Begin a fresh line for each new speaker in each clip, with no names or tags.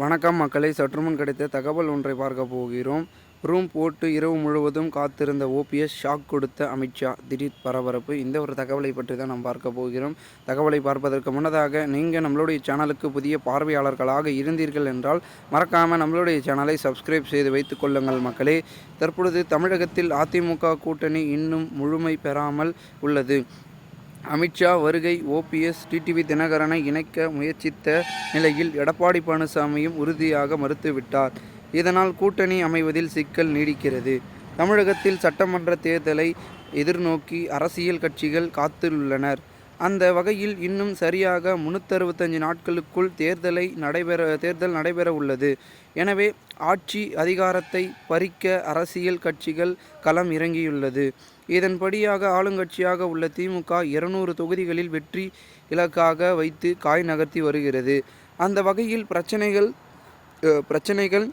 வணக்கம் மக்களை. சற்றுமுன் கிடைத்த தகவல் ஒன்றை பார்க்க போகிறோம். ரூம் போட்டு இரவு முழுவதும் காத்திருந்த ஓபிஎஸ் ஷாக் கொடுத்த அமித்ஷா திடீர் பரபரப்பு. இந்த ஒரு தகவலை பற்றி தான் நாம் பார்க்க போகிறோம். தகவலை பார்ப்பதற்கு முன்னதாக நீங்கள் நம்மளுடைய சேனலுக்கு புதிய பார்வையாளர்களாக இருந்தீர்கள் என்றால் மறக்காமல் நம்மளுடைய சேனலை சப்ஸ்கிரைப் செய்து வைத்துக் கொள்ளுங்கள் மக்களே. தற்பொழுது தமிழகத்தில் அதிமுக கூட்டணி இன்னும் முழுமை பெறாமல் உள்ளது. அமித்ஷா வருகை ஓபிஎஸ் டிடிவி தினகரனை இணைக்க முயற்சித்த நிலையில் எடப்பாடி பழனிசாமியும் உறுதியாக மறுத்துவிட்டார். இதனால் கூட்டணி அமைவதில் சிக்கல் நீடிக்கிறது. தமிழகத்தில் சட்டமன்ற தேர்தலை எதிர்நோக்கி அரசியல் கட்சிகள் காத்துள்ளனர் அந்த வகையில் இன்னும் சரியாக முன்னூற்றறுபத்தஞ்சு நாட்களுக்குள் தேர்தலை நடைபெற தேர்தல் நடைபெற உள்ளது எனவே ஆட்சி அதிகாரத்தை பறிக்க அரசியல் கட்சிகள் களம் இறங்கியுள்ளது. இதன்படியாக ஆளுங்கட்சியாக உள்ள திமுக இருநூறு தொகுதிகளில் வெற்றி இலக்காக வைத்து காய் நகர்த்தி வருகிறது. அந்த வகையில் பிரச்சனைகள் பிரச்சனைகள்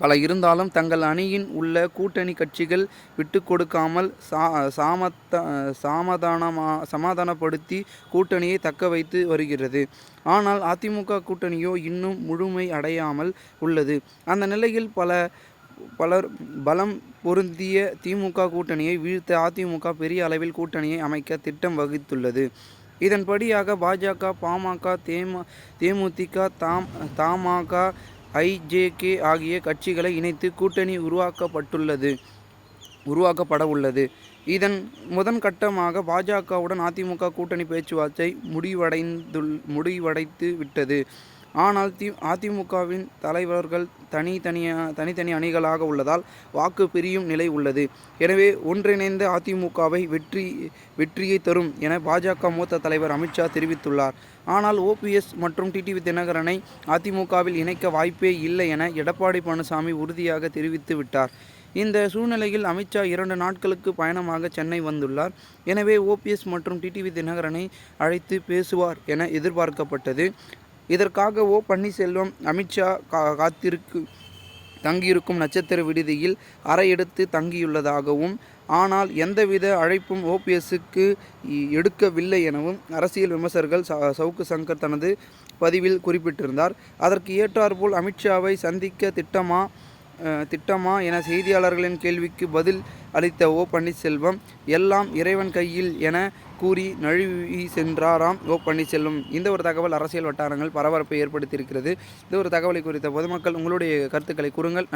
பல இருந்தாலும் தங்கள் அணியின் உள்ள கூட்டணி கட்சிகள் விட்டு கொடுக்காமல் சா சாமத்த சமாதானமா சமாதானப்படுத்தி கூட்டணியை தக்க வைத்து வருகிறது. ஆனால் அதிமுக கூட்டணியோ இன்னும் முழுமை அடையாமல் உள்ளது. அந்த நிலையில் பல பலர் பலம் பொருந்திய திமுக கூட்டணியை வீழ்த்த அதிமுக பெரிய அளவில் கூட்டணியை அமைக்க திட்டம் வகுத்துள்ளது. இதன்படியாக பாஜக பாமக தேம தேமுதிக தாம் தமாக ஐஜேகே ஆகிய கட்சிகளை இணைத்து கூட்டணி உருவாக்கப்பட்டுள்ளது உருவாக்கப்பட உள்ளது இதன் முதன் கட்டமாக பாஜகவுடன் அதிமுக கூட்டணி பேச்சுவார்த்தை முடிவடைந்துள் முடிவடைத்து விட்டது. ஆனால் தி அதிமுகவின் தலைவர்கள் தனித்தனியாக தனித்தனி அணிகளாக உள்ளதால் வாக்கு பிரியும் நிலை உள்ளது. எனவே ஒன்றிணைந்த அதிமுகவை வெற்றி வெற்றியை தரும் என பாஜக மூத்த தலைவர் அமித்ஷா தெரிவித்துள்ளார். ஆனால் ஓபிஎஸ் மற்றும் டிடிவி தினகரனை அதிமுகவில் இணைக்க வாய்ப்பே இல்லை என எடப்பாடி பழனிசாமி உறுதியாக தெரிவித்து விட்டார். இந்த சூழ்நிலையில் அமித்ஷா இரண்டு நாட்களுக்கு பயணமாக சென்னை வந்துள்ளார். எனவே ஓபிஎஸ் மற்றும் டிடிவி தினகரனை அழைத்து பேசுவார் என எதிர்பார்க்கப்பட்டது. இதற்காக ஓ பன்னீர்செல்வம் அமித்ஷா கா காத்திருக்கு தங்கியிருக்கும் நட்சத்திர விடுதியில் அறை எடுத்து தங்கியுள்ளதாகவும் ஆனால் எந்தவித அழைப்பும் ஓபிஎஸ்க்கு எடுக்கவில்லை எனவும் அரசியல் விமர்சகர்கள் ச- சவுக்கு சங்கர் தனது பதிவில் குறிப்பிட்டிருந்தார். அதற்கு ஏற்றாற்போல் அமித்ஷாவை சந்திக்க திட்டமா திட்டமா என செய்தியாளர்களின் கேள்விக்கு பதில் அளித்த ஓ பன்னீர்செல்வம் எல்லாம் இறைவன் கையில் என கூறி நழுவி சென்றாராம் ஓ பன்னீர்செல்வம். இந்த ஒரு தகவல் அரசியல் வட்டாரங்கள் பரபரப்பை ஏற்படுத்தியிருக்கிறது. இந்த ஒரு தகவலை குறித்த பொதுமக்கள் உங்களுடைய கருத்துக்களை கூறுங்கள்.